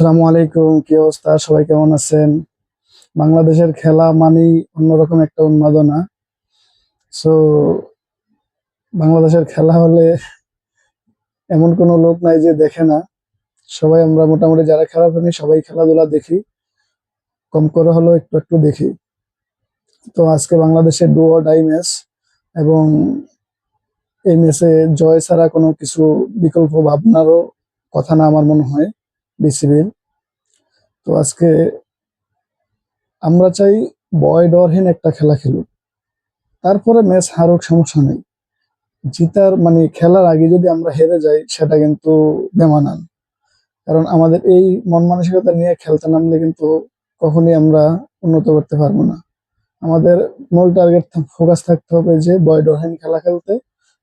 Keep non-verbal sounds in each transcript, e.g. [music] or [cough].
আসসালামু আলাইকুম, কি অবস্থা? সবাই কেমন আছেন? বাংলাদেশের খেলা মানেই অন্যরকম একটা উন্মাদনা। সো বাংলাদেশের খেলা হলে এমন কোনো লোক নাই যে দেখে না। সবাই আমরা মোটামুটি যারা খেলা প্রেমী সবাই খেলাধুলা দেখি। কম করে হলেও একটু একটু দেখি। তো আজকে বাংলাদেশের ডু অর ডাই ম্যাচ এবং এই ম্যাচে জয় ছাড়া কোনো কিছু বিকল্প ভাবনারও কথা না আমার মনে হয়। বিসিবির তো আজকে আমরা চাই বয় ডরহীন একটা খেলা খেলুক। তারপরে ম্যাচ হারুক, সমস্যা নেই। জিতার মানে খেলার আগে যদি আমরা হেরে যাই, সেটা কিন্তু বেমানান। কারণ আমাদের এই মন মানসিকতা নিয়ে খেলতে নামলে কিন্তু কখনই আমরা উন্নত করতে পারব না। আমাদের মূল টার্গেট ফোকাস থাকতে হবে যে বয় ডরহীন খেলা খেলতে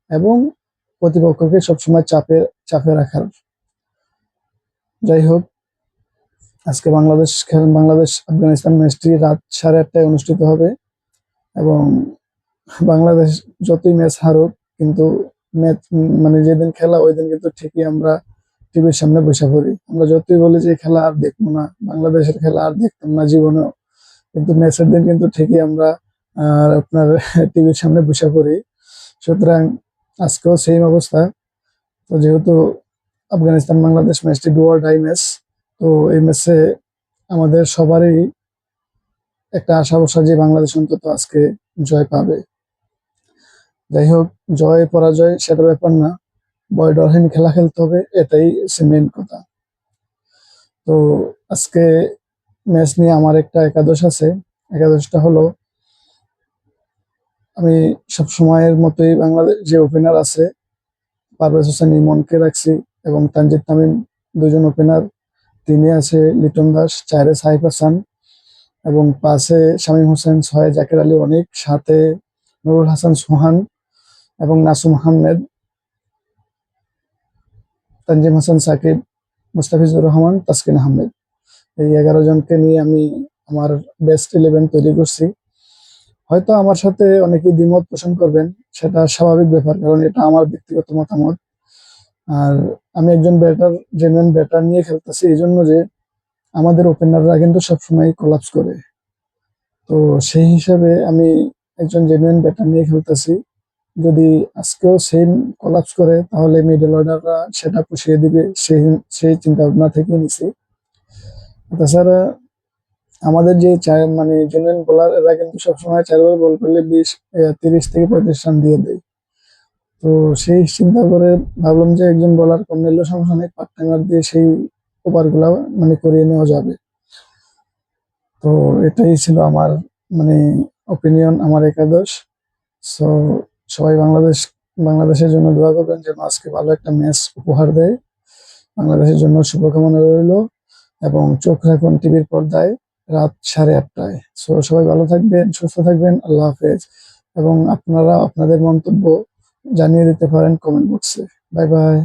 এবং প্রতিপক্ষকে সবসময় চাপে চাপে রাখার। যাই হোক আজকে বাংলাদেশ বাংলাদেশ, আফগানিস্তান ম্যাচটি রাত সাড়ে আটটায় অনুষ্ঠিত হবে এবং বাংলাদেশ যতই ম্যাচ হারুক, কিন্তু ম্যাচ মানে যেদিন খেলা ওই দিন কিন্তু ঠিকই আমরা টিভির সামনে বসে পড়ি। আমরা যতই বলি যে খেলা আর দেখব না, বাংলাদেশের খেলা আর দেখতাম না জীবনেও, কিন্তু ম্যাচের দিন কিন্তু ঠিকই আমরা আর আপনার [laughs] টিভির সামনে বসে পড়ি। সুতরাং আজকেও সেম অবস্থা। তো যেহেতু আফগানিস্তান, বাংলাদেশ ম্যাচটি ডু অর ডাই ম্যাচ তো এই ম্যাচে আমাদের সবারই একটা আশা ভরসা যে বাংলাদেশ অন্তত আজকে জয় পাবে। যাই হোক, জয়, পরাজয়, সেটা ব্যাপার না। বয় ডরহীন খেলা খেলতে হবে, এটাই মেন কথা। তো আজকে ম্যাচ নিয়ে আমার একটা একাদশ আছে। একাদশটা হলো, আমি সব সময়ের মতোই বাংলাদেশ যে ওপেনার আছে, পারভেজ হোসেন ইমনকে রাখছি। এবং তানজিদ তামিম দুজন ওপেনার। তিনে আছে লিটন দাস চারে সাইফ হাসান এবং পাশে শামীম হোসেন ছয় জাকির আলী অনিক সাতে নুরুল হাসান সোহান এবং নাসুম আহমেদ। তানজিম হাসান, সাকিব, মুস্তাফিজুর রহমান, তাসকিন আহমেদ। এই এগারো জনকে নিয়ে আমি আমার বেস্ট ইলেভেন তৈরি করছি। হয়তো আমার সাথে অনেকেই দ্বিমত পোষণ করবেন, সেটা স্বাভাবিক ব্যাপার, কারণ এটা আমার ব্যক্তিগত মতামত। আর আমি একজন ব্যাটার জেনুইন ব্যাটার নিয়ে খেলতেছি এই জন্য যে আমাদের ওপেনাররা কিন্তু সবসময় কোলাপস করে। তো সেই হিসাবে আমি একজন জেনুইন ব্যাটার নিয়ে খেলতেছি। যদি আজকেও সেম কোলাপস করে, তাহলে মিডল অর্ডাররা সেটা পুষিয়ে দিবে, সেই সেই চিন্তা ভাবনা থেকে নিছি। তাছাড়া আমাদের যে মানে জেনুইন বোলার এরা কিন্তু সবসময় চার বল করলে বিশ তিরিশ থেকে পঁয়ত্রিশ রান দিয়ে দেয়। তো সেই চিন্তা করে ভাবলাম যে একজন বলার কম নিলেও সমস্যা নেই পার্ট টাইমার দিয়ে সেই ওভারগুলা মানে করিয়ে নেওয়া যাবে। তো এটাই ছিল আমার মানে অপিনিয়ন আমার একাদশ। সো সবাই বাংলাদেশ, বাংলাদেশের জন্য দোয়া করবেন যেন আজকে ভালো একটা ম্যাচ উপহার দেয়। বাংলাদেশের জন্য শুভকামনা রইল এবং চোখ রাখুন টিভির পর্দায় রাত সাড়ে আটটায়। সো সবাই ভালো থাকবেন, সুস্থ থাকবেন, আল্লাহ হাফেজ। এবং আপনারা, আপনাদের মন্তব্য জানিয়ে দিতে পারেন কমেন্ট বক্সে বাই বাই